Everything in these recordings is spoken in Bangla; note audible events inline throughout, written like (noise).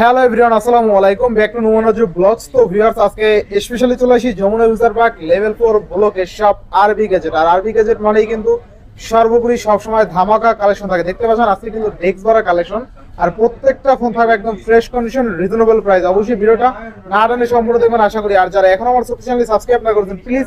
হ্যালো এভরিওয়ান আসসালামু আলাইকুম। ব্যাক টু নুমানাজু ব্লগস তো ভিউয়ার্স আজকে স্পেশালি চলে আসি Jamuna future park level four ব্লকের শপ আরবি গ্যাজেট আর আরবি গ্যাজেট মানেই কিন্তু সর্বোপরি সবসময় ধামাকা কালেকশন থাকে। দেখতে পাচ্ছেন, আজকে কিন্তু ডেক্স ভরা কালেকশন আর প্রত্যেকটা ফোন থাকবে একদম ফ্রেশ কন্ডিশন রিজনেবল প্রাইস অবশ্যই ভিডিওটা না টানে সম্পূর্ণ দেখবেন, আশা করি। আর যারা এখন আমার চ্যানেল সাবস্ক্রাইব না করেছেন প্লিজ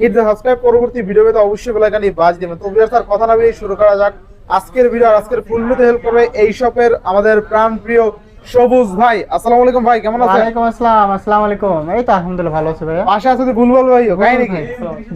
হিট দ্য সাবস্ক্রাইব পরবর্তী ভিডিও পেতে অবশ্যই বেলাইকানি বাজ দিবেন। তো ভিউয়ার্স আর কথা না বেরিয়ে শুরু করা যাক। আজকের ভিডিও আর আজকের ফুল ভিডিওতে হেল্প করবে এই শপের আমাদের প্রাণ প্রিয় সবুজ ভাই আসসালামু আলাইকুম ভাই কেমন আছেন? ওয়ালাইকুম আসসালাম আসসালামু আলাইকুম। এই তো আলহামদুলিল্লাহ ভালো আছে পাশে আছে ভাই কাই নাকি?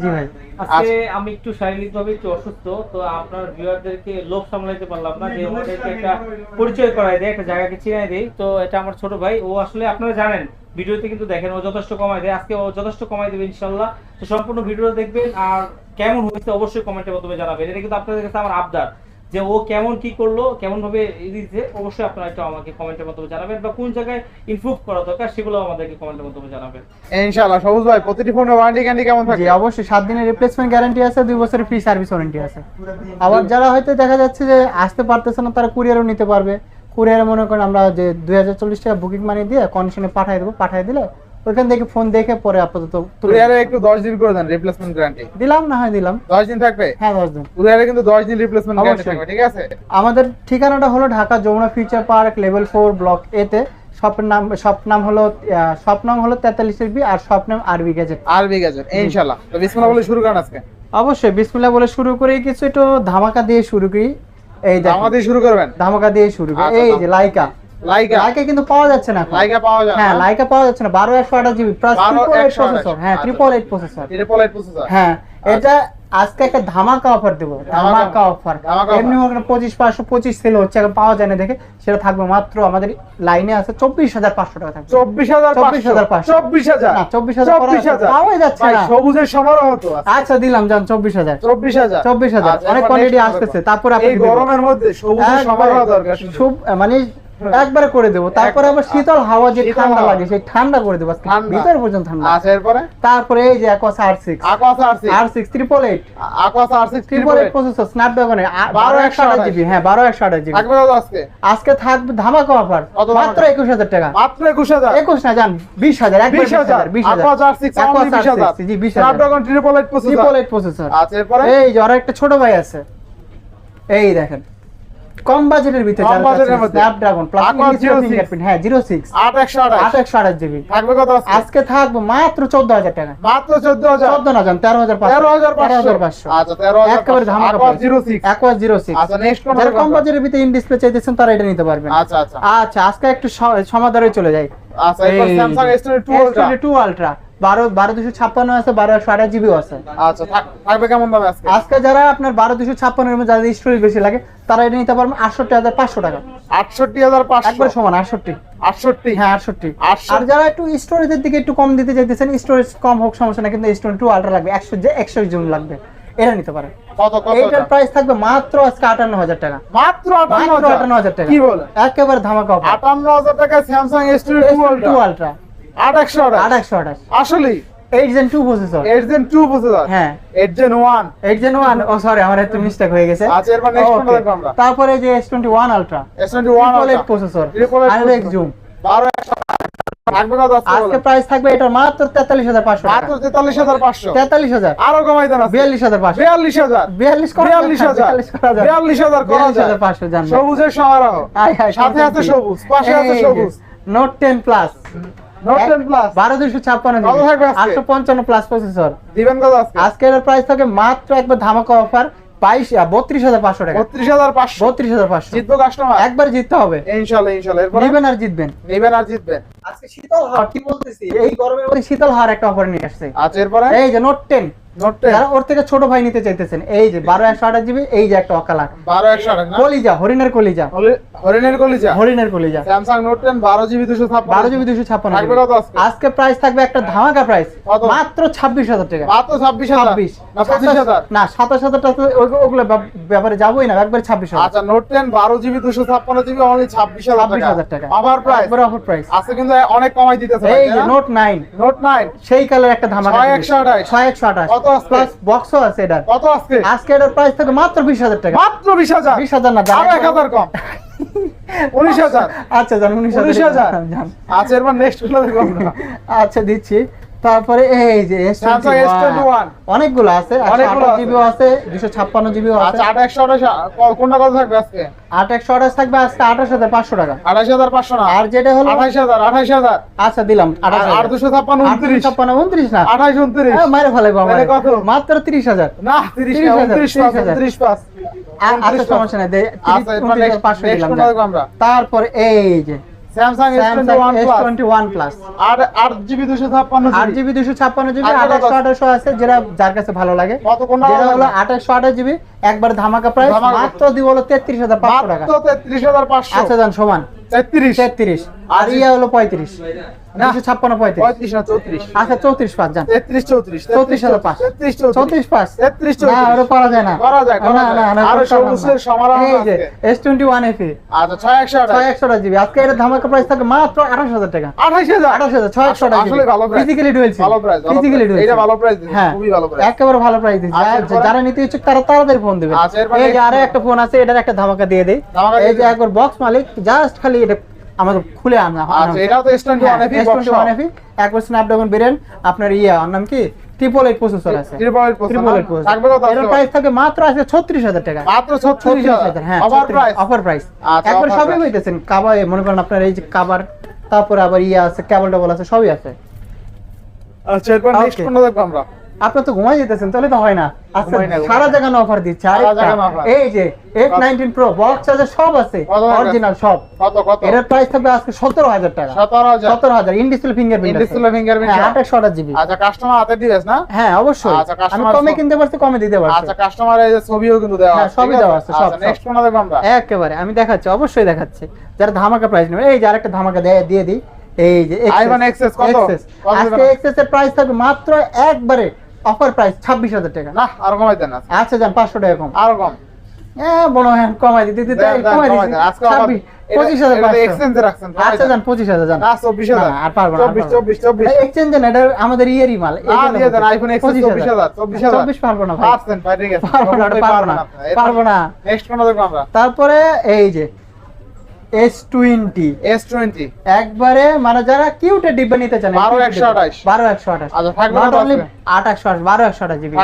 জি ভাই। আজকে আমি একটু শারীরিক ভাবে একটু অসুস্থ তো আপনার ভিউয়ারদেরকে সামলাইতে পারলাম না যে ওদেরকে একটা পরিচয় করাই দেয় একটা জায়গাকে চিনাই দেই তো এটা আমার ছোট ভাই ও আসলে আপনারা জানেন ভিডিওতে কিন্তু দেখেন ও যথেষ্ট কমাই দেয়। আজকে ও যথেষ্ট কমাই দেবে ইনশাল্লাহ তো সম্পূর্ণ ভিডিও দেখবেন আর কেমন হয়েছে অবশ্যই কমেন্টের মাধ্যমে জানাবেন। এটা কিন্তু আপনাদের কাছে আমার আবদার। যে ও কেমন কি করল কেমন ভাবে দিচ্ছে অবশ্যই আপনারা একটু আমাকে কমেন্টের মাধ্যমে জানাবেন বা কোন জায়গায় ইমপ্রুভ করা দরকার সেগুলো আমাদেরকে কমেন্টের মাধ্যমে জানাবেন। ইনশাআল্লাহ সবুজ ভাই প্রতিটি ফোনের ওয়ারেন্টি গ্যারান্টি কেমন জি থাকে অবশ্যই সাত দিনের রিপ্লেসমেন্ট গ্যারান্টি আছে দুই বছরের ফ্রি সার্ভিস ওয়ারেন্টি আছে। আবার যারা হয়তো দেখা যাচ্ছে যে আসতে পারতেছে না তারা কুরিয়ারও নিতে পারবে। কুরিয়ারে মনে করেন আমরা যে দুই হাজার চল্লিশ টাকা বুকিং মানি দিয়ে কন্ডিশনে পাঠিয়ে দেবো পাঠিয়ে দিলে ওইখান থেকে ফোন দেখে পরে আপাতত কুরিয়ারে একটু 10 দিন করে দেন রিপ্লেসমেন্ট গ্যারান্টি দিলাম না হয় দিলাম। 10 দিন থাকবে? হ্যাঁ দশ দিন। কুরিয়ারে কিন্তু 10 দিন রিপ্লেসমেন্ট গ্যারান্টি থাকবে ঠিক আছে? আমাদের ঠিকানাটা হলো Dhaka Jamuna future park level four block এতে শপের নাম শপ নাম হলো শপ নাম হলো তেতাল্লিশ বি আর শপ নাম আরবি গ্যাজেট আরবি গেছে ইনশাআল্লাহ। তো বিসমিল্লাহ বলে শুরু করেন আজকে। অবশ্যই বিসমিল্লাহ বলে শুরু করি কিছু একটু ধামাকা দিয়ে শুরু করি। এই দেখেন, আমাদের শুরু করবেন? ধামাকা দিয়ে শুরু করি। আচ্ছা, এই যে লাইকা লাইকা লাইকা কিন্তু পাওয়া যাচ্ছে না লাইকা পাওয়া যায়। হ্যাঁ লাইকা পাওয়া যাচ্ছে না। GB plus 12 triple eight 128 processor হ্যাঁ আচ্ছা। ট্রিপল এইট প্রসেসর এটা পলাই প্রসেসর হ্যাঁ এটা আজকে একটা ধামাকা অফার দেবো। ধামাকা। অফার এমনি ওখানে পঁচিশ পাঁচশো পঁচিশ সেল হচ্ছে এখন পাওয়া যায় না দেখে। সেটা থাকবে মাত্র আমাদের লাইনে আছে চব্বিশ হাজার পাঁচশো টাকা থাকবে। 24500 24,500 24000 না, 24,000 করা 24000 পাওয়াই যাচ্ছে না। সবুজের সমারোহ তো আচ্ছা দিলাম যান চব্বিশ হাজার। 24000 24,000 আচ্ছা, অনেক next আসতেছে। তারপরে এই গরমের মধ্যে সবুজের সমারোহ দরকার মানে একবারে করে দেবো। তারপরে আবার শীতল হাওয়া যে ঠান্ডা লাগে সেই ঠান্ডা করে দেবো ভিতর পর্যন্ত ঠান্ডা। আচ্ছা এরপরে? তারপরে এই যে আর সিক্স আকাশ আর আর সিক্স ট্রিপল এইট আকাশ R six triple eight processor স্ন্যাপড্রাগনে বারো একশো আঠাশ জিবি। হ্যাঁ বারো একশো আঠাশ জিবি। থাকবে আজকে? আজকে থাকবে ধামাকা অফার মাত্র একুশ হাজার টাকা। মাত্র 21000 একুশ না জান বিশ হাজার বিশ হাজার। বিশ আকাশ আর সিক্স হাজার। R6, জি বিশ হাজার। Snapdragon triple eight processor triple eight processor আচ্ছা এরপরে? এই যে ওর একটা ছোট ভাই আছে। এই দেখেন। কম বাজেটের ভিতরে কম বাজেটের মধ্যে। স্ন্যাপড্রাগন 06 ফিঙ্গারপ্রিন্ট হ্যাঁ জিরো সিক্স 8128 আট আঠাশ। জিবি। থাকবে কত আজকে? আজকে থাকব মাত্র চোদ্দ হাজার টাকা। মাত্র 14000 চোদ্দ না জান তেরো হাজার পাঁচশো। তেরো হাজার তেরো হাজার পাঁচশো। আচ্ছা তেরো হাজার একেবারে ধামাকা আচ্ছা নেক্সট কোন যারা কম বাজেটের ভিতরে ইন ডিসপ্লে চাইতেছেন তারা এটা নিতে পারবেন। আচ্ছা আচ্ছা। আচ্ছা আজকে একটু স- সমাধারে চলে যাই। আচ্ছা এরপর Samsung S22 Ultra two ultra বারো বারো দুশো ছাপ্পান্ন আছে বারো একশো আঠাশ জিবিও আছে। আচ্ছা থাকবে কেমন দামে আজকে? আজকে যারা আপনার বারো দুশো ছাপ্পান্নের মধ্যে যাদের স্টোরেজ বেশি লাগে তারা এটা নিতে পারবেন আটষট্টি হাজার পাঁচশো টাকা। আটষট্টি হাজার পাঁচশো। একবার সমান আটষট্টি। আটষট্টি? হ্যাঁ আটষট্টি। আর যারা একটু স্টোরেজের দিকে একটু কম দিতে চাইতেছেন স্টোরেজ কম হোক সমস্যা না কিন্তু স্টোরেজ টু আলট্রা লাগবে একশো যে একশো জন লাগবে এটা নিতে পারেন। কত কত এইটার প্রাইস থাকবে মাত্র আজকে আটান্ন হাজার টাকা। মাত্র আটান্ন হাজার? টাকা। কি বলে? একেবারে ধামাকা আটান্ন হাজার টাকা Samsung S two two ultra আট একশো আঠাশ। আসলে eight gen two processor eight gen two processor হ্যাঁ। Eight gen one eight gen one oh sorry আমার একটু মিস্টেক হয়ে গেছে। আচ্ছা, এরপর next Okay. দেখব আমরা? তারপরে যে S twenty one ultra S twenty one triple processor Triple eight hundred processor। Zoom বারো থাকবে আজকে আজকে প্রাইস থাকবে এটা মাত্র তেতাল্লিশ হাজার পাঁচশো মাত্র তেতাল্লিশ হাজার পাঁচশো। তেতাল্লিশ হাজার। আরও কমাই দেন বিয়াল্লিশ হাজার পাঁচশো। বিয়াল্লিশ হাজার। বিয়াল্লিশ বিয়াল্লিশ হাজার। বিয়াল্লিশ হাজার বিয়াল্লিশ হাজার পাঁচশো সবুজের সমারোহ। সাথে আছে সবুজ পাশে আছে সবুজ। নোট টেন প্লাস বারো দুশো ছাপ্পান্ন? আটশো পঞ্চান্ন প্লাস প্রসেসর। দিবেন কত প্রাইস থাকে মাত্র একবার ধামাকা অফার বাইশ বত্রিশ হাজার পাঁচশো টাকা। বত্রিশ হাজার পাঁচশো। বত্রিশ হাজার পাঁচশো। জিতবো কাস্টমার একবার জিততে হবে। ইনশাল্লাহ ইনশাল্লাহ। নিবেন আর জিতবেন। নেবেন আর জিতবেন। আজকে শীতল হাওয়া কি বলতেছি? এই গরমের মধ্যে শীতল হাওয়ার একটা অফার নিয়ে আসছে। আচ্ছা এরপরে? এই যে নোট টেন নোট টেন যারা ওর থেকে ছোট ভাই নিতে চাইতেছেন এই যে বারো একশো আঠাশ জিবি এই যে একটা অকালার বারো একশো আঠাশ না? কলিজা হরিণের কলিজা। হরিণের কলিজা? হরিণের কলিজা। স্যামসাং নোট টেন বারো জিবি দুশো ছাপ্পান্ন। বারো জিবি দুশো ছাপ্পান্ন থাকবে কত আজকে? প্রাইস থাকবে একটা ধামাকা প্রাইস মাত্র ছাব্বিশ হাজার টাকা। মাত্র ছাব্বিশ হাজার? না পঁচিশ হাজার? না সাতাশ হাজার টাকা ওগুলো ব্যাপারে যাবোই না একবার ছাব্বিশ হাজার। আচ্ছা নোট টেন বারো জিবি দুশো ছাপ্পান্ন জিবি অনলি ছাব্বিশ হাজার টাকা। আবার প্রাইস একবার অফার প্রাইস আজকে কিন্তু অনেক কমাই দিতেছে এই যে নোট 9 নোট 9 সেই কালার একটা ধামাকা ছয় দিবে। একশো আঠাশ। ছয় একশো আঠাশ। কত আজকে? প্লাস বক্সও আছে এটা কত আজকে? আজকে এটার প্রাইস থাকে মাত্র বিশ হাজার টাকা। মাত্র 20000 20000 না আরও এক হাজার কম। (laughs) উনিশ হাজার। আচ্ছা জান 19000 19000 আচ্ছা এরপর নেক্সটগুলো দেখব আচ্ছা দিচ্ছি। তারপরে এই যে Samsung S21 অনেকগুলো আছে অনেকগুলো আছে। জিবিও আছে দুশো ছাপ্পান্ন জিবিও আছে। আচ্ছা আট একশো কোনটা কত থাকবে আজকে? আট একশো আঠাশ থাকবে আজকে আঠাশ হাজার পাঁচশো টাকা। আঠাশ হাজার পাঁচশো না? আর যেটা হলো আঠাশ হাজার আঠাশ হাজার। আচ্ছা দিলাম আর- দুশো ছাপ্পান্ন উনত্রিশ। ছাপ্পান্ন উনত্রিশ না? আঠাশ উনত্রিশ। মাইরে ফেলাইবো আমার। তাহলে কত? মাত্র তিরিশ হাজার। না তিরিশ 30 হাজার, উনত্রিশ পাঁচ 30 হাজার। আচ্ছা সমস্যা নাই আচ্ছা, পাঁচশো দিলাম? তারপরে এই যে Samsung S twenty Samsung one S plus আর আট জিবি দুশো ছাপ্পান্ন আট জিবি দুশো ছাপ্পান্ন জিবি আর কত আঠাশশো আছে? আঠাশশো আছে যেটা যার কাছে ভালো লাগে। কত কোনটা যেটা হলো লাগে? আঠাশশো আঠাশ জিবি একবার ধামাকা প্রাইস মাত্র দিব হলো তেত্রিশ হাজার পাঁচশো টাকা। মাত্র তেত্রিশ হাজার পাঁচশো। আচ্ছা জান সমান। তেত্রিশ। তেত্রিশ। আর আচ্ছা। ইয়া হলো পঁয়ত্রিশ। দুশো ছাপ্পান্ন পঁয়ত্রিশ। পঁয়ত্রিশ না চৌত্রিশ। আচ্ছা চৌত্রিশ পাঁচ যান তেত্রিশ চৌত্রিশ চৌত্রিশ হাজার পাঁচ। চৌত্রিশ। পাঁচ। তেত্রিশ না চৌত্রিশ ওটা যায় না। করা যায়, না না না আরও করতে পারলাম না। সবুজের সমারোহ এই যে এস টোয়েন্টি ওয়ান এফি আচ্ছা ছয় একশো ছয় একশো জিবি। আজকে এটা ধামাকা প্রাইস থাকে মাত্র আঠাশ হাজার টাকা। আঠাশ হাজার? আঠাশ হাজার ছয় একশো আসলে ভালো price। ফিজিক্যালি ডুয়েল ভালো প্রাইস ফিজিক্যালি ডুয়েল এটা ভালো প্রাইস হ্যাঁ। খুবই ভালো প্রাইস একেবারে ভালো প্রাইস আচ্ছা, এরপরে? যারা নিতে ইচ্ছুক তারা তাড়াতাড়ি ফোন দিবে। আচ্ছা, এই যে আরও একটা ফোন আছে এটার একটা ধামাকা দিয়ে দেই। ধামাকা এই যে একবার বক্স মালিক জাস্ট খালি এটা আমাদের খুলে আনা আচ্ছা এটাও তো এফি টোয়েন্টি ওয়ান এফি একবার স্ন্যাপড্রাগন বেরেন আপনার ইয়া নাম কি? ট্রিপল এইট প্রসেসর আছে। Triple eight triple eight processor থাকবে কত এর প্রাইস থাকে মাত্র আছে ছত্রিশ হাজার টাকা। মাত্র ছত্রিশ হাজার। হ্যাঁ অফার প্রাইস অফার প্রাইস আচ্ছা, একবার সবই হইতেছেন কাবার মনে করেন আপনার এই যে কাবার তারপরে আবার ইয়া আছে কেবল টেবল আছে সবই আছে। আচ্ছা এরপর নেক্সট. কোনটা দেখব আমরা। আপনি তো ঘুমাই যেতেছেন তাহলে তো হয় না। আচ্ছা সারা। জায়গা অফার দিচ্ছে। এই যে eight nineteen pro box charger সব আছে অরিজিনাল সব। কত কত? এটার প্রাইস থাকবে আজকে সতেরো হাজার টাকা। সতেরো হাজার। সতেরো হাজার in display fingerprint In-display fingerprint হ্যাঁ আঠাশ জিবি আচ্ছা কাস্টমার হাতে দিবেস না? হ্যাঁ অবশ্যই। আচ্ছা, আমি কমে কিনতে পারছি কমে দিতে পারছি। আচ্ছা কাস্টমার এই যে ছবিও কিন্তু দেওয়া হ্যাঁ, আছে, সবই দেওয়া আছে, সব, আচ্ছা নেক্সট কোনটা দেখব আমরা। একেবারে আমি দেখাচ্ছি অবশ্যই দেখাচ্ছি। যারা ধামাকা প্রাইস নেবে এই যে আরেকটা ধামাকা দিয়ে দিয়ে দিই। এই যে iPhone XS কত? আজকে দেবেন? এর প্রাইস থাকবে মাত্র একবারে অফার প্রাইস ছাব্বিশ হাজার টাকা। না আরও কমাই দেন আচ্ছা যান পাঁচশো টাকা কম। আরও কম। হ্যাঁ হ্যাঁ কমাই দিতে দিতে কমাই পঁচিশ হাজার। এক্সচেঞ্জে রাখছেন আচ্ছা যান পঁচিশ হাজার যান। চব্বিশ হাজার। না, আর পারব না, চব্বিশ পারব চব্বিশ চব্বিশ। এক্সচেঞ্জ না এটা আমাদের ইয়েরই মাল এই দিয়ে দেন আইফোন চব্বিশ হাজার। চব্বিশ হাজার। চব্বিশ পারব না পারছেন পারব না, পারব না, পারব না। নেক্সট কোনটা দেখব আমরা? তারপরে এই যে এস টোয়েন্টি এস টোয়েন্টি একবারে মানে যারা কিউটে ডিব্বা নিতে চান 12 বারো একশো আঠাশ। আচ্ছা? আট একশো আঠাশ বারো একশো আঠাশ জিবি?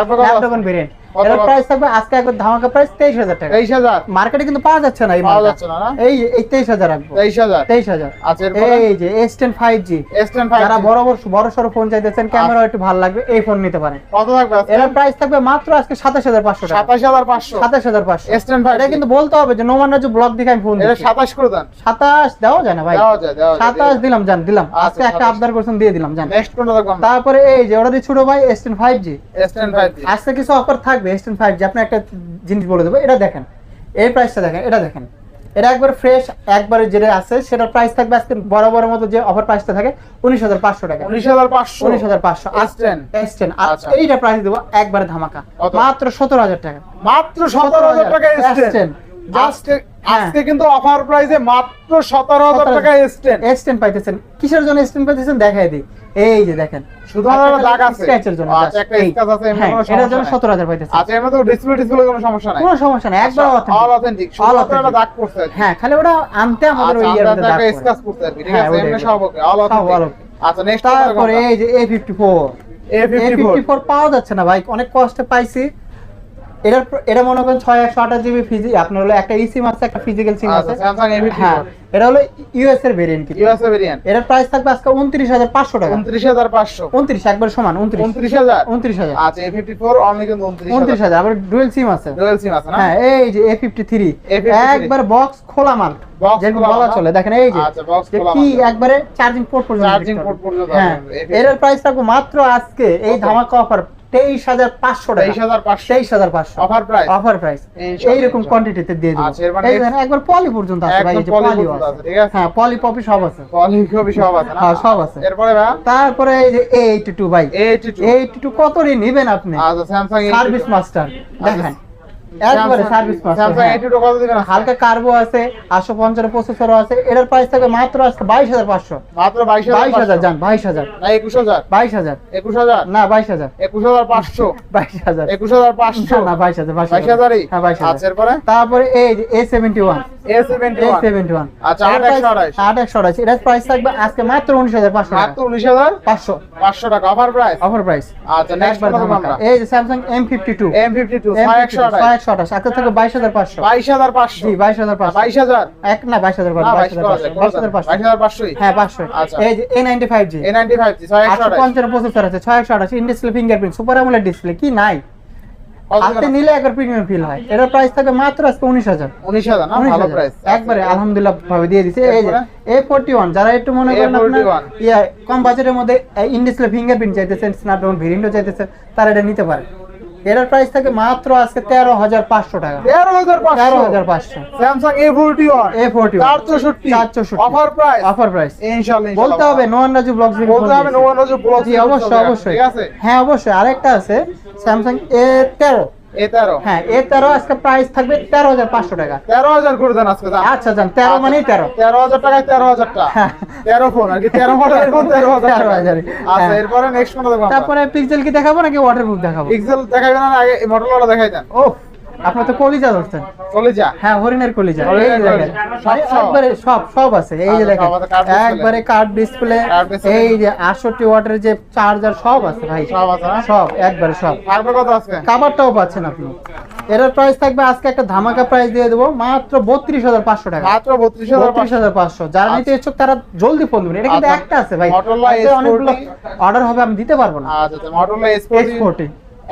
ভেরিয়েন্ট এর প্রাইস থাকবে আজকে একবার ধামাকা প্রাইস তেইশ হাজার টাকা। তেইশ হাজার? মার্কেটে কিন্তু পাওয়া যাচ্ছে না এই পাওয়া যাচ্ছে না, না? এই এই তেইশ হাজার রাখব। তেইশ হাজার? আচ্ছা এই যে S ten five G S ten five যারা বড় বড় বড় সড়ো ফোন চাইতেছেন ক্যামেরা একটু ভালো লাগবে এই ফোন নিতে পারেন। কত থাকবে এর প্রাইস থাকবে মাত্র আজকে সাতাশ হাজার পাঁচশো টাকা। সাতাশ হাজার পাঁচশো। সাতাশ হাজার পাঁচশো। S10 5G এটা কিন্তু বলতে হবে যে নোমান রাজু ব্লগ দেখে আমি ফোন এটা করে দেন। ভাই। যায় দিলাম জান দিলাম। আচ্ছা, আজকে একটা আবদার করছেন দিয়ে দিলাম জান। নেক্সট কোনটা দেখব তারপরে এই যে ওটা ছোট ভাই এস টেন ফাইভ জি আজকে কিছু অফার থাকবে। এস টেন ফাইভ জি আপনি একটা জিনিস বলে দেবো এটা দেখেন। এই প্রাইসটা দেখেন এটা দেখেন। এটা একবার ফ্রেশ একবারে যেটা আছে সেটার প্রাইস থাকবে আজকে বড় বড় মতো যে অফার প্রাইসটা থাকে উনিশ হাজার পাঁচশো টাকা। উনিশ হাজার পাঁচশো। উনিশ হাজার পাঁচশো S10 এস টেন আচ্ছা। এইটা প্রাইস দেবো একবারে ধামাকা। মাত্র সতেরো হাজার টাকা। মাত্র সতেরো হাজার টাকা এস টেন S10 আজকে হ্যাঁ। কিন্তু অফার প্রাইসে মাত্র 17,000 টাকা এস টেন পাইতেছেন। কিসের জন্য এস পাইতেছেন? দেখাই দিই। এই যে দেখেন। শুধুমাত্র দাগ আছে। স্ক্র্যাচের জন্য আচ্ছা একটা স্ক্র্যাচ আছে এমনি হ্যাঁ, কোনো এটার জন্য সমস্যা নাই। সতেরো হাজার পাইতেছেন। আচ্ছা এমনি তো ডিসপ্লে ডিসপ্লে কোনো সমস্যা নাই। কোনো সমস্যা নাই একবার অল অথেন্টিক শুধুমাত্র দাগ করছে হ্যাঁ খালি ওটা আনতে আমাদের ওই ইয়ের আমরা মধ্যে দাগ একটা স্ক্র্যাচ করতে আর কি, ঠিক আছে? এমনি সব okay, all সব আচ্ছা, next তারপরে এই যে A fifty four A A54 fifty four পাওয়া যাচ্ছে না ভাই অনেক কষ্টে পাইছি। এটার এটা মনে করেন ছয় একশো আঠাশ জিবি ফিজি আপনার হলো একটা ই সিম আছে একটা ফিজিক্যাল সিম আচ্ছা, আছে। স্যামসাং A54 হ্যাঁ। এটা হলো ইউএস এর ভেরিয়েন্ট USA variant, এটার প্রাইস থাকবে আজকে উনত্রিশ হাজার পাঁচশো টাকা। 29,500 উনত্রিশ একবার সমান উনত্রিশ। 29,000 উনত্রিশ হাজার। আচ্ছা, A54 only কিন্তু 29,000 উনত্রিশ হাজার আবার ডুয়েল সিম আছে। SIM আছে না? হ্যাঁ এই যে এ ফিফটি থ্রি A53 একবার বক্স খোলা মাল। বলা চলে। দেখেন এই যে আচ্ছা, কি একবারে চার্জিং পোর্ট পর্যন্ত port পারবেন। পর্যন্ত হ্যাঁ এর প্রাইস থাকবে মাত্র আজকে এই ধামাকা অফার তেইশ হাজার পাঁচশো টাকা। 23,500 তেইশ হাজার পাঁচশো। Offer price? অফার প্রাইস এইরকম। কোয়ান্টিটিতে দিয়ে দেবো। আচ্ছা, এর মানে একবার পলি পর্যন্ত poly পলিও পর্যন্ত আছে ঠিক আছে? হ্যাঁ পলি সব আছে। পলিপপি সব আছে হ্যাঁ, সব আছে। এরপরে ভাইয়া, তারপরে এই যে এইট টু ভাই। A82 এইট টু কত রে নিবেন আপনি? আচ্ছা, স্যামসাং সার্ভিস মাস্টার দেখেন। একবারে সার্ভিস স্যামসাং A2 কত দিবেন? আজকে? হালকা কার্বো আছে আটশো পঞ্চান্ন প্রসেসরও আছে। এটার প্রাইস থাকবে মাত্র আজকে বাইশ হাজার পাঁচশো। মাত্র বাইশ বাইশ হাজার যান বাইশ হাজার। না একুশ হাজার। বাইশ হাজার। একুশ হাজার? না বাইশ হাজার। একুশ হাজার পাঁচশো। (laughs) বাইশ হাজার। একুশ হাজার পাঁচশো। না বাইশ হাজার বাইশ বাইশ হ্যাঁ বাইশ আচ্ছা হাজার তারপরে এই যে A seventy one A seventy one আচ্ছা, আট একশো আঠাশ। আট একশো আঠাশ। এটার প্রাইস থাকবে আজকে মাত্র উনিশ হাজার পাঁচশো মাত্র উনিশ হাজার? পাঁচশো। পাঁচশো টাকা অফার প্রাইস অফার প্রাইস আচ্ছা নেক্সট এই Samsung M fifty two M fifty two ছয় একশো আঠাশ। একশো আঠাশ আজকে থাকবে বাইশ হাজার পাঁচশো। বাইশ হাজার পাঁচশো। জি বাইশ হাজার পাঁচশো। বাইশ হাজার? এক না বাইশ হাজার পাঁচশো বাইশ বাইশ হাজার পাঁচশো বাইশ হাজার পাঁচশো। বাইশ হাজার পাঁচশোই? হ্যাঁ পাঁচশো। আচ্ছা। এই যে A ninety five G A ninety five ছয় একশো পঞ্চান্ন প্রসেসর আছে ছয় একশো আঠাশ ইন ফিঙ্গারপ্রিন্ট সুপার আমলের ডিসপ্লে কি নাই? হাতে নিলে একবার প্রিমিয়াম ফিল হয়। এটার প্রাইস থাকবে মাত্র আজকে উনিশ হাজার। উনিশ হাজার ভালো প্রাইস একবারে আলহামদুলিল্লাহ ভাবে দিয়ে দিছে। এই যে এ ফোরটি ওয়ান যারা একটু মনে করেন আপনার কম বাজেটের মধ্যে ইন ডিসপ্লে ফিঙ্গারপ্রিন্ট চাইতেছেন স্ন্যাপড্রাগন ভেরিয়েন্টও চাইতেছেন তারা এটা নিতে পারে। এটার প্রাইস থাকে মাত্র আজকে তেরো হাজার পাঁচশো টাকা। তেরো হাজার তেরো হাজার পাঁচশো। Samsung A forty one A forty চার চারশোষট্টি চার চৌষট্টি। অফার প্রাইস অফার প্রাইস ইনশাল্লাহ বলতে হবে নোয়ান রাজু ব্লগ বলতে হবে নোয়ান রাজু ব্লগ অবশ্যই অবশ্যই। ঠিক আছে? হ্যাঁ অবশ্যই। আরেকটা আছে স্যামসাং এ তেরো। হ্যাঁ এ তেরো আজকে প্রাইস থাকবে তেরো হাজার পাঁচশো টাকা। তেরো হাজার করে দেন আজকে। আচ্ছা যান তেরো মানেই তেরো। তেরো হাজার টাকায় তেরো হাজার টাকা হ্যাঁ। তেরো ফোন আর কি তেরো ফোন তেরো হাজার। তেরো হাজার। আচ্ছা হ্যাঁ। এরপরে নেক্সট দেখব তারপরে পিক্সেল কি দেখাবো নাকি ওয়াটার ওয়াটারপ্রুফ দেখাবো? পিক্সেল দেখাবেন না আগে মডেল দেখাই দেন। ও আপনার তো কলিজা ধরছেন। যা হ্যাঁ হরিণের কলিজা। এই যে দেখেন সব একবারে সব সব আছে। এই যে আচ্ছা, দেখেন আছে। একবারে কার্ড ডিসপ্লে এই যে আটষট্টি ওয়াটের যে চার্জার সব আছে ভাই। সব আছে? সব একবারে সব। থাকবে কত আজকে কাভারটাও পাচ্ছেন আপনি। এটার প্রাইস থাকবে আজকে একটা ধামাকা প্রাইস দিয়ে দেবো। মাত্র বত্রিশ হাজার পাঁচশো টাকা। মাত্র বত্রিশ হাজার পাঁচশো। যারা নিতে ইচ্ছুক তারা জলদি ফোন দেবেন। এটা কিন্তু আচ্ছা। একটা আছে ভাই। অনেকগুলো অর্ডার হবে আমি দিতে পারব না। আচ্ছা আচ্ছা। মডেল এস এস ফোরটি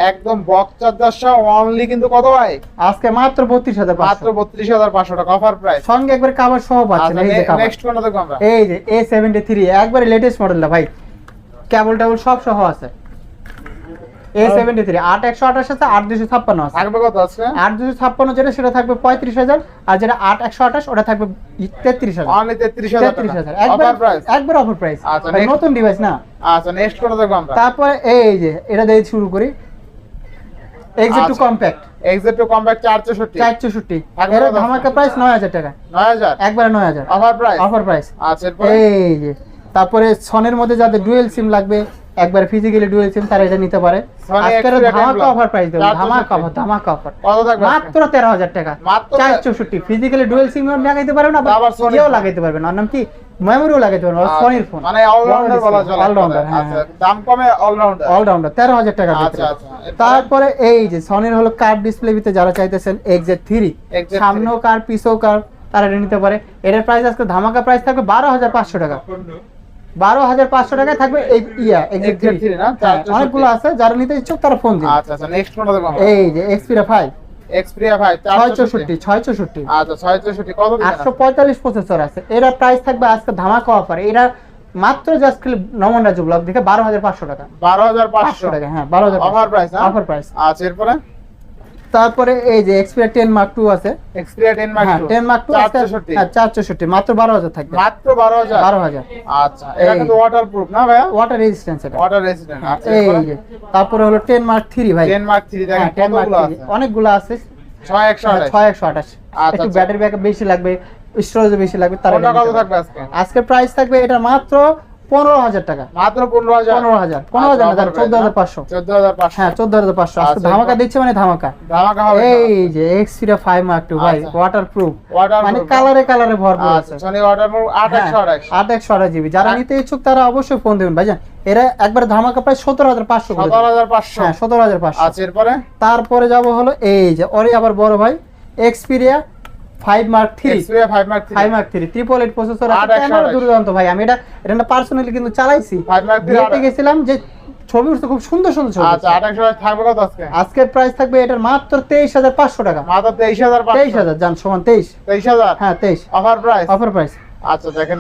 একদম বক্স চার্জার সহ অনলি কিন্তু কত ভাই? আজকে মাত্র বত্রিশ হাজার মাত্র পাঁচশো বত্রিশ হাজার পাঁচশো টাকা অফার প্রাইস সঙ্গে একবার কাভার সহ পাচ্ছেন এই যে নেক্সট কোনটা দেখব আমরা। এই যে এ সেভেন্টি থ্রি একবারে লেটেস্ট মডেলটা ভাই। কেবল টেবল সব সহ আছে। এ সেভেন্টি থ্রি আট একশো আঠাশ আছে আট দুশো ছাপ্পান্ন আছে। থাকবে কত দুশো ছাপ্পান্ন যেটা সেটা থাকবে পঁয়ত্রিশ হাজার আর যেটা আট একশো আঠাশ ওটা থাকবে তেত্রিশ হাজার। অনলি তেত্রিশ হাজার তেত্রিশ হাজার টাকা একবার অফার প্রাইস একবার অফার প্রাইস আচ্ছা, নতুন ডিভাইস না? আচ্ছা নেক্সট কোনটা দেখব আমরা। তারপরে এই যে এটা দিয়ে শুরু করি। এক্সিট টু আচ্ছা। কম্প্যাক্ট এক্সেট কম্প্যাক্ট এর ধামাকা প্রাইস নয় হাজার টাকা। নয় হাজার? একবারে নয় হাজার। অফার প্রাইস অফার প্রাইস আচ্ছা এই যে তারপরে সনের মধ্যে যাদের ডুয়েল সিম লাগবে একবার ফিজিক্যালি ডুয়েল সিম তারা এটা নিতে পারে। আজকের ধামাকা অফার প্রাইস দেবো। ধামাকা অফার ধামাকা অফার কত থাকবে মাত্র তেরো হাজার টাকা। মাত্র? চার তেরো- চৌষট্টি ফিজিক্যালি ডুয়েল সিম লাগাইতে পারবেন আবার phone। লাগাইতে পারবেন ওর নাম কি? মেমোরিও পারবেন আচ্ছা, সনির ফোন মানে অলরাউন্ডার বলা চলে অলরাউন্ডার হ্যাঁ আচ্ছা দাম কমে অলরাউন্ডার অলরাউন্ডার তেরো হাজার টাকা আচ্ছা, আচ্ছা। তারপরে এই যে সনির হলো কার ডিসপ্লে ভিতরে যারা চাইতেছেন এক্সেট থ্রি XZ3 সামনেও কার পিছও কার তারা এটা নিতে পারে। এটার প্রাইস আজকে ধামাকা প্রাইস থাকবে বারো হাজার পাঁচশো টাকা। বারো হাজার পাঁচশো টাকায় থাকবে এই ইয়া XZ3 না? অনেকগুলো আছে যারা নিতে ইচ্ছুক তারা ফোন দিন। আচ্ছা আচ্ছা নেক্সট কোনটা দেখব এই যে এক্সপিরা ফাইভ এক্সপিরিয়া ভাই চার ছয় চৌষট্টি। চৌষট্টি ছয় চৌষট্টি। আচ্ছা ছয় চৌষট্টি কত দিবেন? আটশো পঁয়তাল্লিশ প্রসেসর আছে। এরা প্রাইস থাকবে আজকে ধামাকা অফার এরা মাত্র জাস্ট খালি নমন রাজু ব্লগ দেখে বারো হাজার পাঁচশো টাকা। বারো হাজার পাঁচশো। পাঁচশো টাকা হ্যাঁ বারো হাজার অফার প্রাইস অফার প্রাইস আচ্ছা এরপরে? তারপরে এই যে এক্সপিরিয়া টেন মার্ক টু আছে। এক্সপিরিয়া মার্ক হ্যাঁ মার্ক হ্যাঁ মাত্র বারো হাজার থাকবে। মাত্র বারো হাজার? বারো হাজার। আচ্ছা এটা কিন্তু না ভাইয়া? ওয়াটার রেজিস্ট্যান্স এটা। ওয়াটার আচ্ছা এই যে তারপরে হলো টেন মার্ক থ্রি ভাই। টেন মার্ক থ্রি হ্যাঁ দেখেন টেন মার্ক কতগুলো আছে? অনেকগুলো আছে। ছয় একশো হ্যাঁ, আঠাশ। ছয় একশো আঠাশ। আচ্ছা, একটু আচ্ছা। ব্যাটারি ব্যাকআপ বেশি লাগবে স্টোরেজ বেশি লাগবে তারা আজকে? প্রাইস থাকবে এটা মাত্র পনেরো হাজার টাকা। মাত্র পনেরো হাজার? পনেরো হাজার। পনেরো হাজার না চোদ্দ হাজার পাঁচশো। চোদ্দ হাজার পাঁচশো। হ্যাঁ চোদ্দ হাজার পাঁচশো। আজকে আচ্ছা, ধামাকা দিচ্ছে মানে ধামাকা। ধামাকা এই যে এক্সপিরা ফাইভ মার্ক টু ভাই আচ্ছা। ওয়াটার প্রুফ মানে? কালারে কালারে ভরপুর আচ্ছা আছে। আট হ্যাঁ, একশো আট একশো। জিবি। যারা আর- নিতে ইচ্ছুক তারা অবশ্যই ফোন দেবেন। ভাইজান এরা একবার ধামাকা প্রায় সতেরো হাজার পাঁচশো সতেরো হাজার পাঁচশো। হ্যাঁ সতেরো হাজার পাঁচশো। আচ্ছা এরপরে? তারপরে যাব হলো এই যে ওরে আবার বড় ভাই Xperia mark mark three five mark three triple eight processor আট আছে ক্যামেরা দুর্দান্ত ভাই। আমি এটা এটা পার্সোনালি কিন্তু চালাইছি। মার্ক গেছিলাম যে ছবি উঠছে খুব সুন্দর সুন্দর ছবি আচ্ছা থাকবে কত আজকে? আজকের প্রাইস থাকবে এটার মাত্র তেইশ হাজার পাঁচশো টাকা। মাত্র সমান হ্যাঁ তেইশ। অফার প্রাইস অফার প্রাইস আচ্ছা দেখেন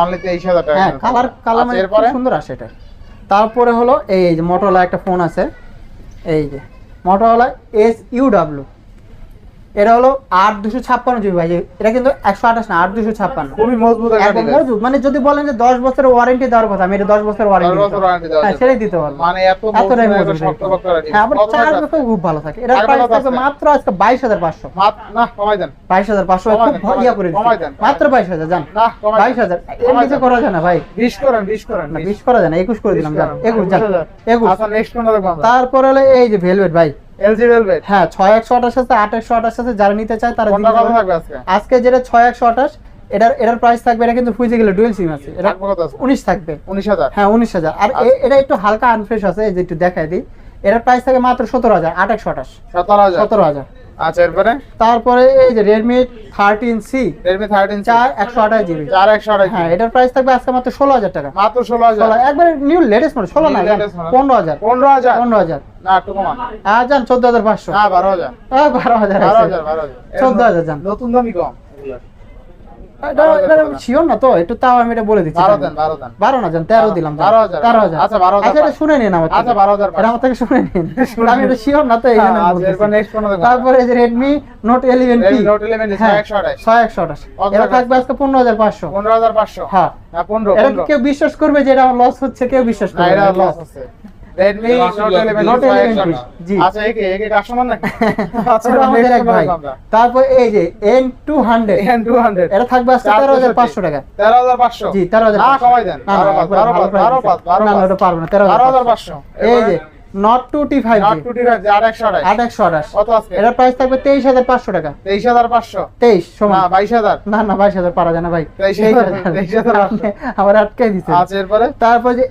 অনলি তেইশ হাজার টাকা হ্যাঁ কালার কালার মানে আচ্ছা, সুন্দর আসে এটা। তারপরে হলো এই যে মোটরোলা একটা ফোন আছে। এই যে মোটরোলা এস ইউ ডাব্লিউ এটা হলো আট দুশো ছাপ্পান্ন জিবি ভাই এটা কিন্তু একশো আঠাশ না আট দুশো ছাপ্পান্ন। খুবই মজবুত মানে যদি বলেন যে দশ বছরের ওয়ারেন্টি দেওয়ার কথা আমি এটা দশ বছরের ওয়ারেন্টি বছর warranty হ্যাঁ সেটাই দিতে পারব। মানে এতটাই মজবুত হ্যাঁ আবার চার্জ টাকা? খুব ভালো থাকে। এটা প্রাইস থাকবে মাত্র আজকে বাইশ হাজার পাঁচশো। না কমাই দেন। বাইশ হাজার পাঁচশো খুব ইয়া করে মাত্র বাইশ হাজার জান। বাইশ হাজার এর নিচে করা যায় না ভাই। বিশ করেন বিশ করেন না বিশ। করা যায় না একুশ করে দিলাম জান। একুশ জান। একুশ আচ্ছা তারপর হলো এই যে ভেলভেট ভাই। LG velvet? হ্যাঁ 6128 আছে যেটা 6128 এটার এটার প্রাইস থাকবে এটা কিন্তু ফিজিক্যালি ডুয়েল সিম আছে। এটা 19 থাকবে। হাজার? হ্যাঁ 19000 আর এটা একটু হালকা আনফ্রেশ আছে যে একটু দেখাই দিই। এটার প্রাইস থাকে মাত্র 17000 8128 17000 17000 আচ্ছা এরপরে? তারপরে এই যে একশো আঠাশ জিবি চার একশো আড়াই হ্যাঁ এটার প্রাইস থাকবে আজকে মাত্র ষোলো হাজার টাকা। মাত্র ষোলো হাজার। ষোলো একবারে নিউ লেটেস্ট মডেল ষোলো না New latest model। পনেরো হাজার। পনেরো হাজার। পনেরো হাজার। না একটু কমান। আর যান চোদ্দ হাজার পাঁচশো। হ্যাঁ বারো হাজার। আহ, বারো হাজার বারো হাজার চোদ্দ হাজার যান নতুন দামি কম। শিওর না তো? একটু তাও আমি এটা বলে দিচ্ছি বারো দেন বারো দেন। বারো না যান তেরো দিলাম যান। বারো হাজার। তেরো হাজার। আচ্ছা, বারো হাজার শুনে নিন আমার থেকে। আচ্ছা, বারো হাজার এটা আমার থেকে শুনে নিন। আমি এটা শিওর না তো এই জন্য আচ্ছা? তারপরে যে Redmi note eleven T Redmi Note 11 হ্যাঁ, ছয় একশো আঠাশ। ছয় একশো আঠাশ। এটা থাকবে আজকে পনেরো হাজার পাঁচশো। পনেরো হাজার পাঁচশো। হ্যাঁ। পনেরো এটা কেউ বিশ্বাস করবে যে এটা লস হচ্ছে কেউ বিশ্বাস করবে এটা লস Note 11 জি। আচ্ছা একে একে কাস্টমার নাকি (laughs) আচ্ছা আমাদের এক ভাই। তারপর এই যে N two hundred N two hundred এটা থাকবে আজকে চার তেরো হাজার চৌষট্টি। পাঁচশো টাকা। তেরো হাজার পাঁচশো। জি তেরো হাজার না কমাই দেন। না পাঁচ। ওটা পারব না তেরো বারো হাজার হাজার পাঁচশো। এই যে নট 2T5 নট 2T5 এর থাকবে টাকা। আবার এরপরে? তারপর যে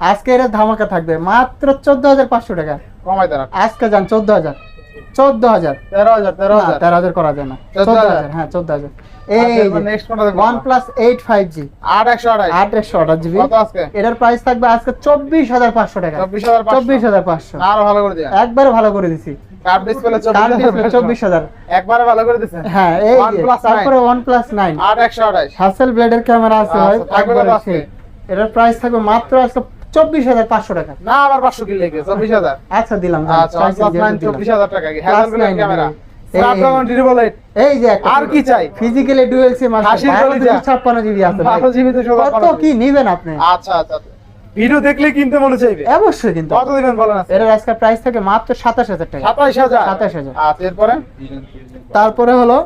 আজকে যান ধামাকা থাকবে মাত্র 14500 টাকা। হাজার তেরো আজকে যান হাজার। করা যায় না। 14000 হ্যাঁ 14000 ক্যামেরা আছে এটার প্রাইস থাকবে মাত্র আজকে চব্বিশ হাজার পাঁচশো টাকা। না আবার পাঁচশো কি চব্বিশ হাজার। আচ্ছা দিলাম চব্বিশ হাজার টাকা স্ন্যাপড্রাগন ট্রিপল এইট এই যে আর কি চাই? ফিজিক্যালি ডুয়েল সিম আছে। জিবি আছে ভাই। বারো জিবি তো কত কি নিবেন আপনি? আচ্ছা আচ্ছা। ভিডিও দেখলে কিনতে মনে চাইবে? অবশ্যই কিন্তু কত দিবেন বলেন? এটার আজকে প্রাইস থাকে মাত্র সাতাশ হাজার টাকা। সাতাইশ হাজার? 27,000 আচ্ছা এরপরে তারপরে? হলো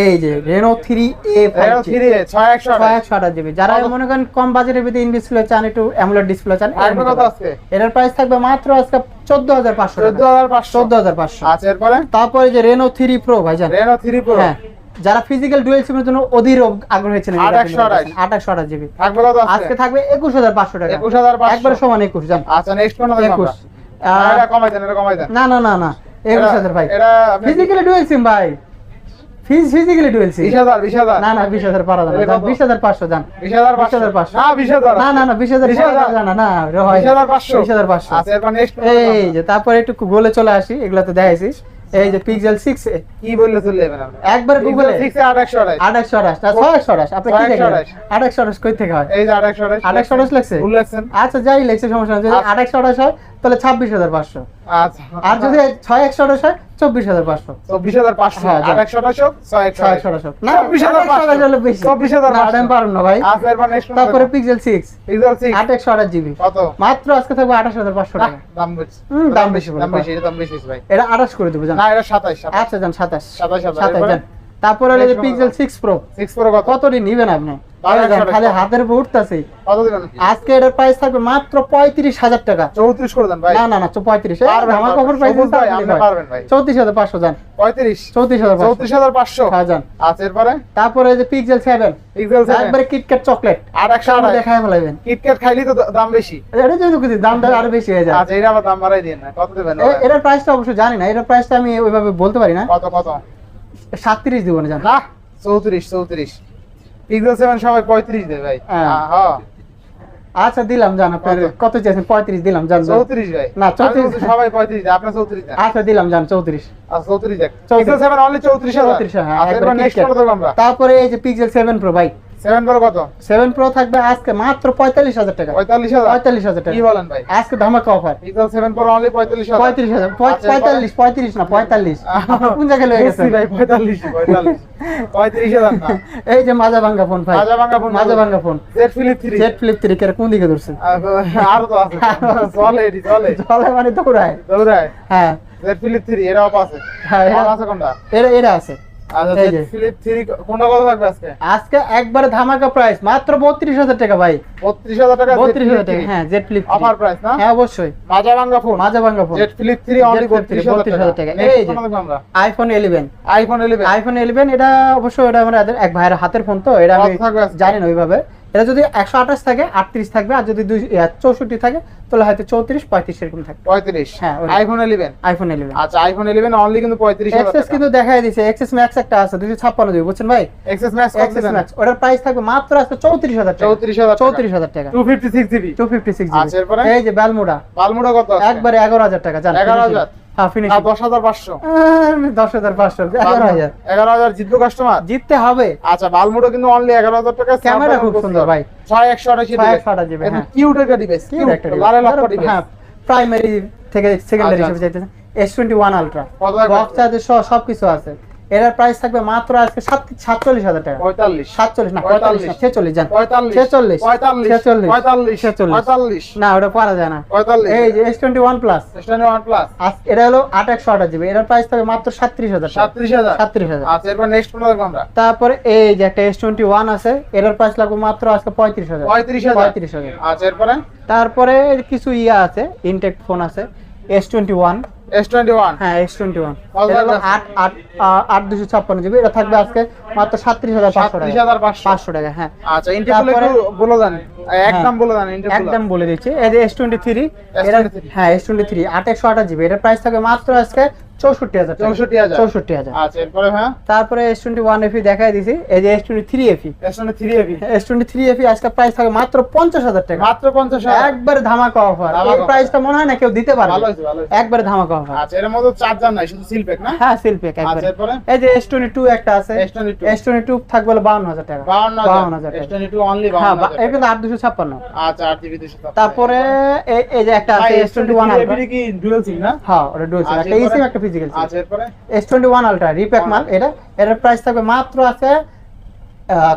এই যে ছয় একশো আঠাশ। জিবি যারা মনে করেন কম বাজেটের ভিতরে ইন ডিসপ্লে চান একটু অ্যামুলেট ডিসপ্লে চান আর কত আছে এটার প্রাইস থাকবে মাত্র আজকে চোদ্দ হাজার পাঁচশো চোদ্দ হাজার পাঁচশো। চোদ্দ হাজার পাঁচশো। আচ্ছা এরপরে তারপরে যে রেনো থ্রি প্রো ভাইজান। রেনো থ্রি প্রো হ্যাঁ। যারা ফিজিক্যাল ডুয়েল সিমের জন্য অধীর আগ্রহী ছিলেন আট একশো আঠাশ। আঠাশশো আঠাশ জিবি। থাকবে আজকে? একুশ হাজার পাঁচশো টাকা। একুশ হাজার একবারে সমান একুশ জান। আচ্ছা নেক্সট না, এটা কমাই দেন এটা কমাই দেন। না না না না। একুশ হাজার ভাই। এটা ফিজিক্যালি ডুয়েল সিম ভাই। ফিজ ফিজিক্যালি ডুয়েল সিম বিশ হাজার না না পারা যাবে আচ্ছা এরপর নেক্সট এই যে তারপরে একটু বলে চলে আসি এগুলো তো দেখাইছি এই যে পিক্সেল সিক্স কি বললে তো লেভেল একবার গুগলে সিক্স আট একশো আঠাশ। আট একশো আঠাশ না ছয় একশো আঠাশ। আপনি কি দেখেন একশো দেখলেন? আঠাশ। আট একশো আঠাশ কই থেকে হয়? এই যে আট একশো আঠাশ। আট একশো আঠাশ লাগছে ভুল লাগছেন আচ্ছা যাই লাগছে সমস্যা নেই। যদি আচ্ছা। আট একশো আঠাশ হয় তাহলে ছাব্বিশ হাজার পাঁচশো। আচ্ছা। আর যদি ছয় একশো আঠাশ হয় চব্বিশ হাজার পাঁচশো। চব্বিশ হাজার পাঁচশো। হ্যাঁ, একশো আঠাশ ছয় একশো আঠাশ। না চব্বিশ হাজার আট একশো বেশি। চব্বিশ হাজার পাঁচশো। আমি পারব না ভাই। আচ্ছা তারপরে পিক্সেল সিক্স পিক্সেল সিক্স আট একশো আঠাশ জিবি। মাত্র আজকে থাকবে আঠাশ হাজার পাঁচশো টাকা। দাম বেশি। দাম বেশি দাম বেশি এটা দাম বেশি ভাই। এটা আঠাশ করে দেবো জান। না এটা সাতাইশ আচ্ছা যান সাতাশ। সাতাশ, সাতাশ। সাতাশ? যান তারপরে হলো যে Pixel model। Six pro six pro কত? কতটি নিবেন আপনি? খালি হাতের উপর উঠতেছে। আজকে এটার প্রাইস থাকবে মাত্র পঁয়ত্রিশ হাজার টাকা। চৌত্রিশ করে দেন ভাই। না না না চো- পঁয়ত্রিশ। আমার পাইছেন আপনি পারবেন ভাই। চৌত্রিশ হাজার পাঁচশো যান পঁয়ত্রিশ। চৌত্রিশ হাজার পাঁচশো। চৌত্রিশ হাজার পাঁচশো। হ্যাঁ যান আচ্ছা এরপরে তারপরে এই যে পিক্সেল সেভেন পিক্সেল সেভেন একবারে কিটক্যাট চকলেট একশো আঠাশ দেখায় ফেলাইবেন। কিটক্যাট খাইলে তো দাম বেশি। এটা যদি কিছু দামটা আরও বেশি হয়ে যায়। আচ্ছা এটা আবার দাম বাড়াই দিন না কত দেবেন এটার প্রাইসটা অবশ্য জানি না এটার প্রাইসটা আমি ওইভাবে বলতে পারি না। কত কত? সাতত্রিশ দিব না জান। চৌত্রিশ চৌত্রিশ। পিক্সেল সেভেন সবাই পঁয়ত্রিশ দেয় ভাই। হ্যাঁ। আচ্ছা দিলাম জান আপনার। কত? চাইছেন? চেয়েছেন পঁয়ত্রিশ দিলাম জান। চৌত্রিশ ভাই। না, 34 সবাই পঁয়ত্রিশ আপনার চৌত্রিশ আচ্ছা দিলাম জান চৌত্রিশ। আর চৌত্রিশ চৌত্রিশ। পিক্সেল সেভেন অনলি চৌত্রিশ চৌত্রিশ হ্যাঁ আচ্ছা তারপরে এই যে পিক্সেল সেভেন প্রো ভাই। সেভেন প্রো কত? সেভেন প্রো থাকবে আজকে মাত্র পঁয়তাল্লিশ হাজার টাকা। পঁয়তাল্লিশ হাজার? পঁয়তাল্লিশ হাজার টাকা। কি বলেন ভাই? আজকে ধামাকা offer Pixel seven pro only পঁয়তাল্লিশ হাজার। পঁয়ত্রিশ হাজার। আচ্ছা, পঁয়তাল্লিশ পঁয়ত্রিশ না পঁয়তাল্লিশ। (laughs) কোন জায়গায় লয়ে গেছে? ভাই পঁয়তাল্লিশ পঁয়তাল্লিশ। (laughs) পঁয়ত্রিশ হাজার এই যে মাজা ভাঙ্গা ফোন ভাই। মাজা ভাঙ্গা ফোন মাজা ভাঙ্গা phone Z flip three Z flip three কে কোন দিকে ধরছেন আরও তো আছে। চলে এটি চলে। চলে মানে দৌড়ায়। দৌড়ায়। হ্যাঁ। জেড ফিলিপ থ্রি এরাও আছে। হ্যাঁ এরা- আছে কোনটা? এরা এরা আছে। এই জেড যে। ফিলিপ থ্রি কোনটা কত থাকবে আজকে? আজকে একবারে ধামাকা প্রাইস মাত্র বত্রিশ হাজার টাকা ভাই। বত্রিশ হাজার টাকা বত্রিশ হাজার টাকা হ্যাঁ জেট ফ্লিপ অফার প্রাইস না? হ্যাঁ অবশ্যই। মাজা ভাঙ্গা ফোন মাজা ভাঙ্গা phone Z flip three only বত্রিশ হাজার টাকা। এই যে। IPhone eleven iPhone eleven iPhone eleven এটা অবশ্যই এটা আমাদের এক ভাইয়ের হাতের ফোন তো এটা আমি? জানি না ওইভাবে। এটা যদি একশো আঠাশ থাকে আটত্রিশ থাকবে আর যদি দুই চৌষট্টি থাকে তাহলে হয়তো চৌত্রিশ পঁয়ত্রিশ এরকম থাকবে পঁয়ত্রিশ? হ্যাঁ, আইফোন ইলেভেন আইফোন ইলেভেন আচ্ছা আইফোন ইলেভেন অনলি কিন্তু পঁয়ত্রিশ এক্সেস কিন্তু দেখাই দিছে এক্সেস ম্যাক্স একটা আছে দুশো ছাপ্পান্ন দিবে বুঝছেন ভাই? এক্সেস ম্যাক্স এক্সেস ম্যাক্স ওটার প্রাইস থাকবে মাত্র আজকে চৌত্রিশ হাজার চৌত্রিশ হাজার চৌত্রিশ হাজার টাকা। Two fifty six GB two fifty six এরপরে? এই যে ব্যালমুডা বালমুড়া কত একবারে এগারো হাজার টাকা জান 11,000? না ফিনিশিং দশ হাজার পাঁচশো দশ হাজার পাঁচশো এগারো হাজার। জিততে হবে। আচ্ছা বালমুড়ো কিন্তু অনলি এগারো হাজার টাকা ক্যামেরা খুব সুন্দর ভাই। ছয় একশো আঠাশি আঠাশি হ্যাঁ। কিউট একটা ডিভাইস কিউট একটা লালে লক্ষ ডিভাইস হ্যাঁ প্রাইমারি থেকে সেকেন্ডারি হিসেবে S twenty one ultra box চার্জের আছে। এটার প্রাইস থাকবে মাত্র আজকে সাত- সাতচল্লিশ হাজার টাকা। পঁয়তাল্লিশ। সাতচল্লিশ না পঁয়তাল্লিশ। না ছেচল্লিশ জান। ছেচল্লিশ ছেচল্লিশ পঁয়তাল্লিশ। ছেচল্লিশ। না ওটা পারা যায় না। এই যে S twenty one plus one plus এটা হলো আট একশো আঠাশ জিবি। এটার প্রাইস থাকবে মাত্র সাতত্রিশ হাজার টাকা। সাতত্রিশ হাজার। সাতত্রিশ হাজার। আচ্ছা এরপর নেক্সট কোনটা? আমরা তারপরে এই যে একটা এস টোয়েন্টি ওয়ান আছে এটার প্রাইস লাগবে মাত্র আজকে পঁয়ত্রিশ হাজার। পঁয়ত্রিশ হাজার। পঁয়ত্রিশ হাজার। আচ্ছা এরপরে? তারপরে কিছু ইয়া আছে ইনটেক ফোন আছে। S twenty one S twenty one হ্যাঁ এস টোয়েন্টি ওয়ান কত এটা হলো আছে? আট আট আ- আট দুশো ছাপ্পান্ন জিবি। এটা থাকবে আজকে মাত্র সাতত্রিশ হাজার পাঁচশো সাতত্রিশ টাকা হাজার পাঁচশো। পাঁচশো টাকা হ্যাঁ। আচ্ছা ইন্টারগুলো একটু বলে দেন। একদম হ্যাঁ। বলে দেন ইন্টারগুলো একদম বলে দিচ্ছি। এই যে এস টোয়েন্টি থ্রি S23 হ্যাঁ এস টোয়েন্টি থ্রি আট একশো আঠাশ জিবি। এটা প্রাইস থাকবে মাত্র আজকে চৌষট্টি হাজার চৌষট্টি হাজার চৌষট্টি হাজার আচ্ছা এরপরে হ্যাঁ তারপরে এস টোয়েন্টি ওয়ান এফি দেখাই দিছি এই যে S twenty three FE S twenty three FE S twenty three FE আজকে প্রাইস থাকবে মাত্র পঞ্চাশ হাজার টাকা মাত্র পঞ্চাশ একবারে ধামাকা অফার এই প্রাইসটা মনে হয় না কেউ দিতে পারবে ভালো হয়েছে ভালো হয়েছে একবারে ধামাকা অফার আচ্ছা এর মধ্যে চার্জার নাই শুধু সিল প্যাক না হ্যাঁ সিলপেক আচ্ছা একবারে এই যে এস টোয়েন্টি টু একটা আছে S22 এস টোয়েন্টি টু থাকবে বাউন্ন হাজার টাকা বাউন্ন বাউন্ন হাজার হাজার এস টোয়েন্টি টু অনলি হ্যাঁ বাউন্ন বা- হাজার এটা কিন্তু আট দুশো ছাপ্পান্ন আচ্ছা আট জিবি দুশো তারপরে এই- এই যে একটা আছে এস টোয়েন্টি ওয়ান কি ডুয়েল সিম না হ্যাঁ ওটা ডুয়েল আচ্ছা, একটা ইসিম একটা ফিজিক্যাল আচ্ছা এরপরে? S twenty one ultra repack মাল এটা এটার প্রাইস থাকবে মাত্র আছে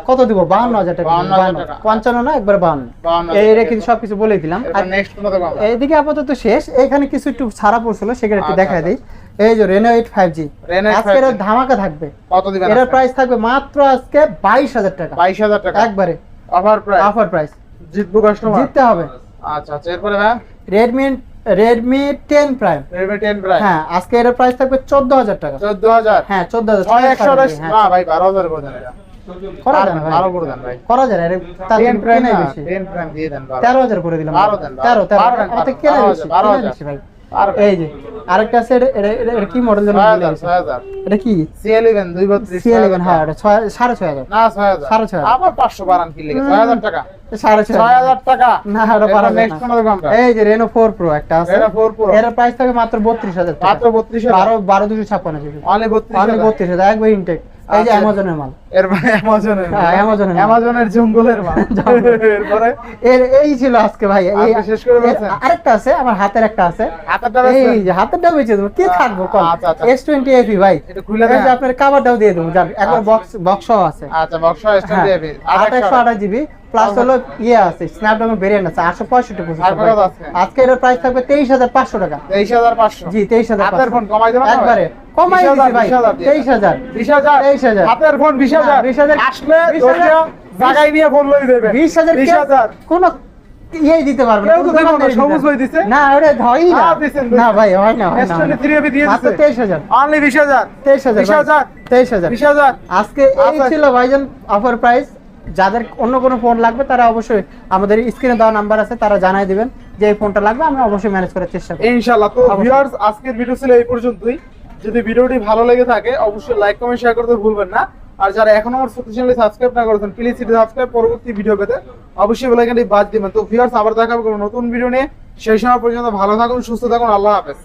কত দিব? বাউন্ন হাজার টাকা। 52,000 বাউন্ন। টাকা। পঞ্চান্ন না একবার বাউন্ন বাউন্ন এই হাজার এটা টাকা। কিন্তু সবকিছু বলে দিলাম। আর নেক্সট কোনটা দেখব এইদিকে আপাতত শেষ। এখানে কিছু একটু ছাড়া পড়ছিল সেখানে একটু আচ্ছা, দেখা আচ্ছা। দিই। এই যে Reno eight five G Reno 8 আজকে 5G ধামাকা থাকবে। কত দিবেন এটার প্রাইস থাকবে মাত্র আজকে বাইশ হাজার টাকা। বাইশ হাজার টাকা। একবারে। অফার প্রাইস অফার প্রাইস জিতবো কাস্টমার জিততে হবে। আচ্ছা আচ্ছা এরপরে হ্যাঁ Redmi Redmi ten Prime Redmi ten price হ্যাঁ আজকে এর প্রাইস থাকবে চোদ্দ হাজার টাকা। চোদ্দ হাজার। হ্যাঁ চোদ্দ হাজার। ছয় একশো আঠাশ হ্যাঁ। না ভাই বারো হাজার করে দেন করা দেন ভাই। আরও করে দেন ভাই। করা যায় এটা তার প্রাইম না বেশি। টেন প্রাইম দিয়ে দেন বারো। তেরো হাজার করে দিলাম। বারো দেন, বারো। তেরো তেরো। বারো দেন, আমার থেকে বারো। কেনাই বারো বেশি বারো কেনাই হাজার। বেশি ভাই। বারো। এই যে আরেকটা আছে এটা- কি মডেল যেন এটা কি? সি ইলেভেন দুই বত্রিশ সি ইলেভেন হ্যাঁ এটা ছয় সাড়ে ছয় হাজার। না ছয় হাজার। সাড়ে ছয় হাজার। আবার পাঁচশো বাড়ান কি লাগে 6000 টাকা। না নেক্সট কোন এই যে একটা আছে। Reno 4 Pro। এর প্রাইস থাকে মাত্র বত্রিশ হাজার টাকা। মাত্র অনলি অনলি একবার ইনটেক এই যে আচ্ছা। অ্যামাজনের মাল। এর মানে অ্যামাজনের হ্যাঁ, Amazon-এর অ্যামাজনের জঙ্গলের মাল। (laughs) এরপরে? এর এই ছিল আজকে ভাই। এই- শেষ করে এর ফেলছেন? আরেকটা আছে আমার হাতের একটা আছে। হাতেরটা এই? যে হাতেরটা বেঁচে দেবো। কি থাকব কল? আচ্ছা, আচ্ছা। এস টোয়েন্টি এফি ভাই। এটা খুলে দেন যে আপনার কাভারটাও দিয়ে দেবো যান একবার আচ্ছা। বক্স বক্স আছে। আচ্ছা বক্স স্ট্যান্ড হ্যাঁ দিয়ে আঠাশশো আঠাশ জিবি প্লাস হলো ইয়ে আছে স্ন্যাপড্রাগন ভেরিয়েন্ট আছে আটশো পঁয়ষট্টি আছে? আজকে এটার প্রাইস থাকবে তেইশ হাজার পাঁচশো টাকা। তেইশ হাজার পাঁচশো। জি তেইশ হাজার হাতের ফোন কমাই দেবেন একবারে। কমাই 20,000, দিছি ভাই। 20,000 দিয়ে। তেইশ হাজার। বিশ হাজার। তেইশ হাজার। হাতের ফোন বিশ হাজার। হ্যাঁ, 20,000 আসলে 20,000 দশটা জায়গায় নিয়ে ফোন লই দেবে। বিশ হাজার বিশ কেউ- ইয়ে দিতে পারবে না। তো কোনো দিবে না, সবুজ দিছে? না। হয় না। হ্যাঁ। না ভাই হয় না হয় না, হয় না। S23 এ দিয়ে দিছে। তেইশ হাজার। অনলি বিশ হাজার। তেইশ হাজার বিশ ভাই। হাজার। তেইশ হাজার। বিশ হাজার। আজকে এই আচ্ছা। ছিল ভাইজান অফার প্রাইস যাদের অন্য কোনো ফোন লাগবে তারা অবশ্যই আমাদের স্ক্রিনে দেওয়া নাম্বার আছে তারা জানাই দিবেন যে এই ফোনটা লাগবে আমরা অবশ্যই ম্যানেজ করার চেষ্টা করব। ইনশাআল্লাহ। তো ভিউয়ার্স আজকের ভিডিও ছিল এই পর্যন্তই। যদি ভিডিওটি ভালো লেগে থাকে, অবশ্যই লাইক কমেন্ট শেয়ার করতে ভুলবেন না। আর যারা এখন আমার সত্যি চ্যানেলে সাবস্ক্রাইব না করেছেন প্লিজ সেটি সাবস্ক্রাইব পরবর্তী ভিডিও পেতে। অবশ্যই বেলাইকানটি বাদ দিবেন। তো ভিউয়ার্স আবার দেখা হবে নতুন ভিডিও নিয়ে। সেই সময় পর্যন্ত ভালো থাকুন, সুস্থ থাকুন, আল্লাহ হাফেজ।